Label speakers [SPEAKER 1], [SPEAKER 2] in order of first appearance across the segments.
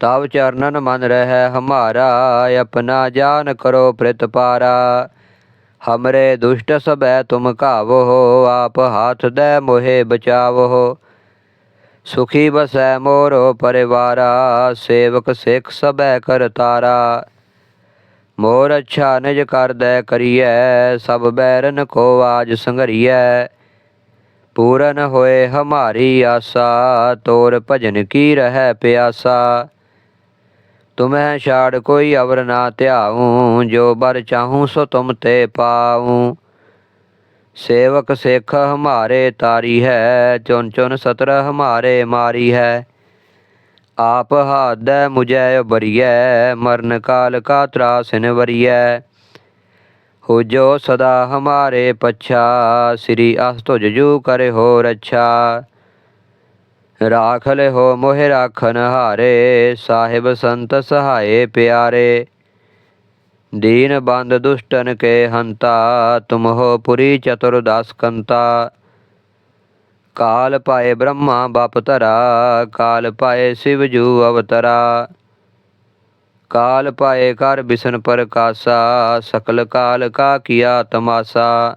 [SPEAKER 1] ਤਵ ਚਰਨਨ ਮਨ ਰਹਿ ਹਮਾਰਾ, ਆਪਣਾ ਜਾਨ ਕਰੋ ਪ੍ਰਿਤ ਪਾਰਾ। ਹਮਰੇ ਦੁਸ਼ਟ ਸਭੈ ਤੁਮ ਕਾਵੋ ਆਪ ਹਾਥ ਦੇ ਮੋਹਿ ਬਚਾਵੋ। ਸੁਖੀ ਬਸੈ ਮੋਰੋ ਪਰਿਵਾਰਾ, ਸੇਵਕ ਸਿੱਖ ਸਬੈ ਕਰਤਾਰਾ ਮੋਰ ਅੱਛਾ ਨਿਜ ਕਰਦੈ ਕਰੀਐ, ਸਭ ਬੈਰਨ ਕੋ ਆਜ ਸੰਘਰੀਐ। ਪੂਰਨ ਹੋਏ ਹਮਾਰੀ ਆਸਾ, ਤੋਰ ਭਜਨ ਕੀ ਰਹਿ ਪਿਆਸਾ। ਤੁਮਹਿ ਛਾੜ ਕੋਈ ਅਵਰ ਨਾ ਧਿਆਉ, ਜੋ ਬਰ ਚਾਹੂੰ ਸੋ ਤੁਮ ਤੇ ਪਾਉ। ਸੇਵਕ ਸਿੱਖ ਹਮਾਰੇ ਤਾਰੀ ਹੈ ਚੁਨ ਚੁਨ ਸਤਰ ਹਮਾਰੇ ਮਾਰੀ ਹੈ। ਆਪ ਹਾਦੈ ਮੁਝੈ ਬਰੀਐ ਮਰਨ ਕਾਲ ਕਾ ਤਰਾਸਿਨ ਵਰੀਐ ਹੋ ਜੋ ਸਦਾ ਹਮਾਰੇ ਪਛਾ, ਸ੍ਰੀ ਅਸ ਤੁਜ ਜੂ ਕਰੇ ਹੋ ਰੱਛਾ। ਰਾਖ ਲੈ ਹੋ ਮੋਹਿ ਰਾਖਨ ਹਾਰੇ, ਸਾਹਿਬ ਸੰਤ ਸਹਾਏ ਪਿਆਰੇ। ਦੀਨ ਬੰਦ ਦੁਸ਼ਟਨ ਕੇ ਹੰਤਾ, ਤੁਮ ਹੋ ਪੁਰੀ ਚਤੁਰਦਾਸ ਕੰਤਾ। ਕਾਲ ਪਾਏ ਬ੍ਰਹਮਾ ਬਪ ਧਰਾ, ਕਾਲ ਪਾਏ ਸਿਵ ਜੂ ਅਵਤਰਾ। ਕਾਲ ਪਾਏ ਕਰ ਬਿਸ਼ਨ ਪ੍ਰਕਾਸ਼ਾ, ਸਕਲ ਕਾਲ ਕਾ ਕੀਆ ਤਮਾਸਾ।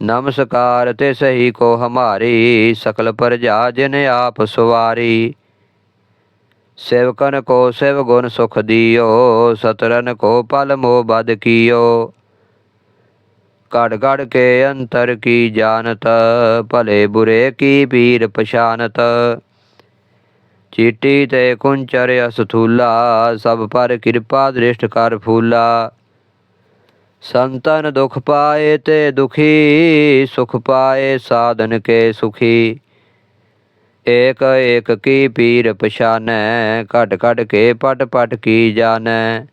[SPEAKER 1] ਨਮਸਕਾਰ ਤੇ ਸਹੀ ਕੋ ਹਮਾਰੀ, ਸਕਲ ਪ੍ਰਜਾ ਜਿਨ ਆਪ ਸੁਵਾਰੀ। ਸੇਵਕਨ ਕੋ ਸਿਵ ਗੁਣ ਸੁਖ ਦਿਓ ਸਤਰਨ ਕੋ ਪਲ ਮੋ ਬਦ ਕੀਓ। ਘੜ ਘੜ ਕੇ ਅੰਤਰ ਕੀ ਜਾਣਤ, ਭਲੇ ਬੁਰੇ ਕੀ ਪੀਰ ਪਛਾਨਤ। ਚੀਟੀ ਤੇ ਕੁੰਚਰ ਅਸਥੂਲਾ, ਸਭ ਪਰ ਕਿਰਪਾ ਦ੍ਰਿਸ਼ਟ ਕਰ ਫੂਲਾ। ਸੰਤਨ ਦੁਖ ਪਾਏ ਤੇ ਦੁਖੀ ਸੁਖ ਪਾਏ ਸਾਧਨ ਕੇ ਸੁਖੀ ਏਕ ਏਕ ਕੀ ਪੀਰ ਪਛਾਨੈ ਘਟ ਘਟ ਕੇ ਪਟ ਪਟ ਕੀ ਜਾਣੈ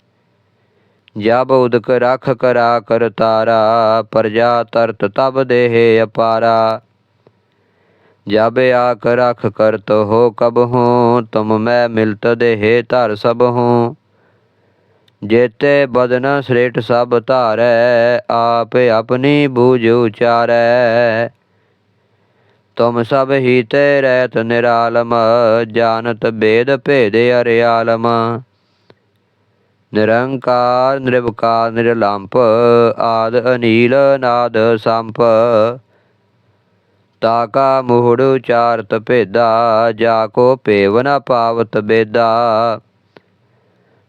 [SPEAKER 1] ਜਬ ਉਦਕ ਰਖ ਕਰਾ ਕਰ ਤਾਰਾ ਪ੍ਰਜਾ ਤਰਤ ਤਬ ਦੇਹ ਅਪਾਰਾ ਜਬ ਆਕ ਰਖ ਕਰਤ ਹੋ ਕਬ ਹੂੰ ਤੁਮ ਮੈਂ ਮਿਲਤ ਦੇਹ ਧਰ ਸਭ ਹੂੰ ਜੇਤੇ ਬਦਨ ਸ੍ਰੇਟ ਸਭ ਧਾਰੈ, ਆਪ ਆਪਣੀ ਬੂਝ ਉਚਾਰੈ। ਤੁਮ ਸਭ ਹੀ ਤੇ ਰਹਿਤ ਨਿਰਾਲਮ, ਜਾਣਤ ਬੇਦ ਭੇਦ ਅਰਿਆਲਮ। ਨਿਰੰਕਾਰ, ਨਿਰਵਕਾਰ, ਨਿਰਲੰਪ, ਆਦ ਅਨੀਲ, ਨਾਦ ਸੰਪ। ਤਾਕਾ ਮੋਹੜ ਉਚਾਰਤ ਭੇਦਾ, ਜਾ ਕੋ ਭੇਵ ਨ ਪਾਵਤ ਬੇਦਾ।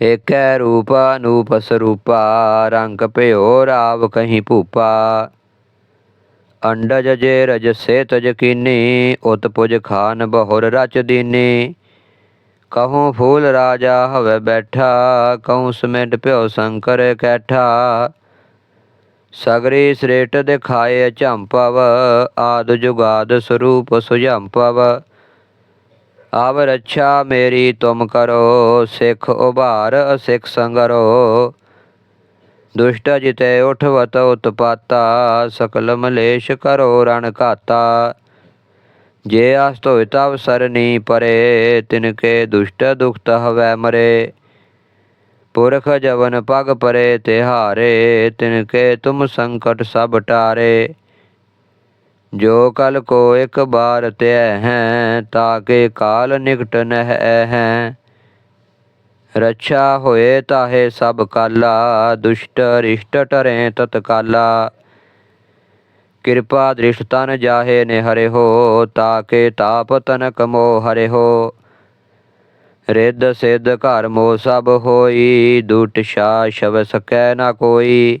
[SPEAKER 1] ਏਕੈ ਰੂਪ ਅਨੂਪ ਸਰੂਪਾ ਰੰਗ ਭਿਓ ਰਾਵ ਕਹੀਂ ਭੂਪਾ। ਅੰਡਜ ਜੇ ਰਜ ਸੇ ਤਜ ਕੀਨੀ, ਉਤ ਪੁਜ ਖਾਨ ਬਹੁਰ ਰਚ ਦੀਨੀ। ਕਹੂੰ ਫੂਲ ਰਾਜਾ ਹਵੇ ਬੈਠਾ, ਕਹੂੰ ਸਮਿਟ ਭਿਓ ਸ਼ੰਕਰ ਕੈਠਾ। ਸਗਰੀ ਸ੍ਰੇਟ ਦਿਖਾਏ ਝੰਪਵ, ਆਦ ਜੁਗਾਦ ਸਰੂਪ ਸੁਝੰਪਵ। ਆਵ ਰੱਛਾ ਮੇਰੀ ਤੁਮ ਕਰੋ, ਸਿੱਖ ਉਭਾਰ ਅਸਿੱਖ ਸੰਗਰੋ। ਦੁਸ਼ਟ ਜਿਤੇ ਉਠਵਤ ਉਤਪਾਤਾ, ਸਕਲ ਮਲੇਸ਼ ਕਰੋ ਰਣ ਘਾਤਾ। ਜੇ ਅਸ ਹੋਇ ਤਵ ਸਰਨੀ ਪਰੇ, ਤਿਨ ਕੇ ਦੁਸ਼ਟ ਦੁਖਤ ਹਵੈ ਮਰੇ। ਪੁਰਖ ਜਵਨ ਪਗ ਪਰੇ ਤਿਹਾਰੇ, ਤਿਨ ਕੇ ਤੁਮ ਸੰਕਟ ਸਭ ਟਾਰੇ। ਜੋ ਕਲ ਕੋ ਇੱਕ ਬਾਰ ਤੈ ਹੈ ਤਾਕੇ ਕਾਲ ਨਿਕਟ ਨਹਿ ਹੈ। ਰੱਛਾ ਹੋਏ ਤਾਹੇ ਸਭ ਕਾਲਾ, ਦੁਸ਼ਟ ਰਿਸ਼ਟ ਟਰੇ ਤਤਕਾਲਾ। ਕਿਰਪਾ ਦ੍ਰਿਸ਼ਟ ਤਨ ਜਾਹੇ ਨੇ ਹਰਿ ਹੋ ਤਾਕੇ ਤਾਪ ਤਨ ਕਮੋ ਹਰੇ ਹੋ। ਰਿੱਧ ਸਿੱਧ ਘਰ ਮੋ ਸਭ ਹੋਈ, ਦੁਟ ਸ਼ਾ ਸ਼ਬ ਸਕੈ ਨਾ ਕੋਈ।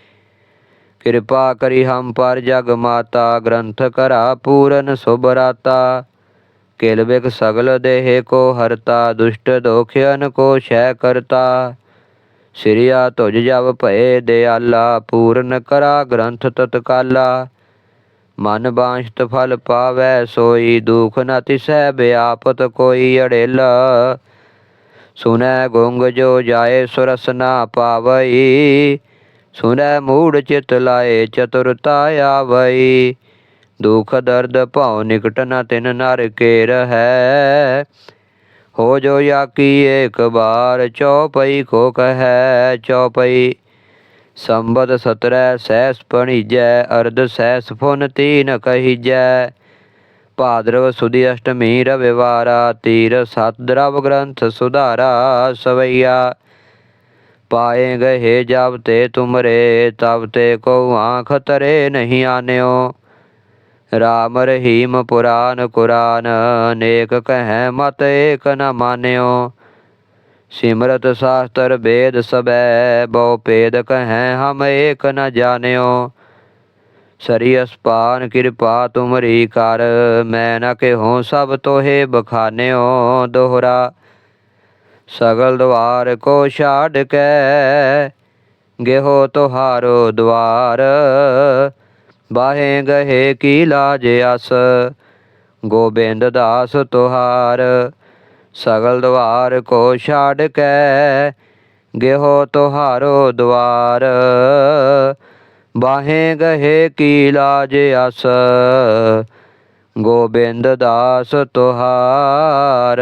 [SPEAKER 1] ਕਿਰਪਾ ਕਰੀ ਹਮ ਪਰ ਜਗ ਮਾਤਾ, ਗ੍ਰੰਥ ਕਰਾ ਪੂਰਨ ਸੁਭਰਾਤਾ। ਕਿਲ ਬਿਕ ਸਗਲ ਦੇਹ ਕੋ ਹਰਤਾ, ਦੁਸ਼ਟ ਦੋਖਿਆਨ ਕੋ ਸ਼ੈ ਕਰਤਾ। ਸਿਰਿਆ ਤੁਜ ਜਬ ਭਏ ਦਿਆਲਾ, ਪੂਰਨ ਕਰਾ ਗ੍ਰੰਥ ਤਤਕਾਲਾ। ਮਨ ਬਾਂਸ਼ਤ ਫਲ ਪਾਵੈ ਸੋਈ, ਦੁਖ ਨ ਤਿਸੈ ਬਿਆਪਤ ਕੋਈ ਅੜੇਲਾ। ਸੁਨੈ ਗੁੰਗ ਜੋ ਜਾਏ ਸੁਰਸ ਨਾ ਪਾਵਈ ਸੁਨੈ ਮੂੜ ਚਿਤ ਲਾਏ ਚਤੁਰਤਾ ਆਵਈ। ਦੁਖ ਦਰਦ ਭਉ ਨਿਕਟ ਨ ਤਿਨ ਨਰ ਕੇ ਰਹੈ। ਹੋ ਜੋ ਯਾਕੀ ਏਕ ਬਾਰ ਚੌਪਈ ਕੋ ਕਹੈ, ਚੌਪਈ ਸੰਬਦ ਸਤਰੈ ਸਹਿਸ ਪਣੀਜੈ, ਅਰਧ ਸਹਿਸ ਫੁਨ ਤੀਨ ਕਹੀਜੈ। ਭਾਦਰਵ ਸੁਦੀ ਅਸ਼ਟਮੀ ਰਵਿਵਾਰਾ, ਤੀਰ ਸਤ ਦਰਵ ਗ੍ਰੰਥ ਸੁਧਾਰਾ ਸਵਈਆ। ਪਾਏ ਗਏ ਜਬ ਤੇ ਤੁਮਰੇ, ਤਬ ਤੇ ਕੋ ਆਂਖ ਤਰੇ ਨਹੀਂ ਆਨਿਓ। ਰਾਮ ਰਹੀਮ ਪੁਰਾਨ ਕੁਰਾਨ ਅਨੇਕ ਕਹੈ ਮਤ ਏਕ ਨ ਮਾਨਿਓ। ਸਿਮਰਤ ਸ਼ਾਸਤਰ ਵੇਦ ਸਬੈ, ਬਹੁ ਭੇਦ ਕਹੈ ਹਮ ਏਕ ਨ ਜਾਣਿਓ। ਸਰੀ ਅਸਪਾਨ ਕਿਰਪਾ ਤੁਮਰੀ ਕਰ, ਮੈਂ ਨ ਕਿਹੋ ਸਭ ਤੋਹੇ ਬਖਾਨਿਓ ਦੋਹਰਾ। ਸਗਲ ਦਵਾਰ ਕੋ ਛਾੜ ਕੇ ਗੇਹੋ ਤੁਹਾਰੋ ਦਵਾਰ। ਬਾਹੇ ਗਹੇ ਕੀ ਲਾਜ ਅਸ, ਗੋਬਿੰਦ ਦਾਸ ਤੁਹਾਰ। ਸਗਲ ਦਵਾਰ ਕੋ ਛਾੜ ਕੇ ਗੇਹੋ ਤੁਹਾਰੋ ਦਵਾਰ। ਬਾਹੇ ਗਹੇ ਕੀ ਲਾਜ ਅਸ, ਗੋਬਿੰਦ ਦਾਸ ਤੁਹਾਰ।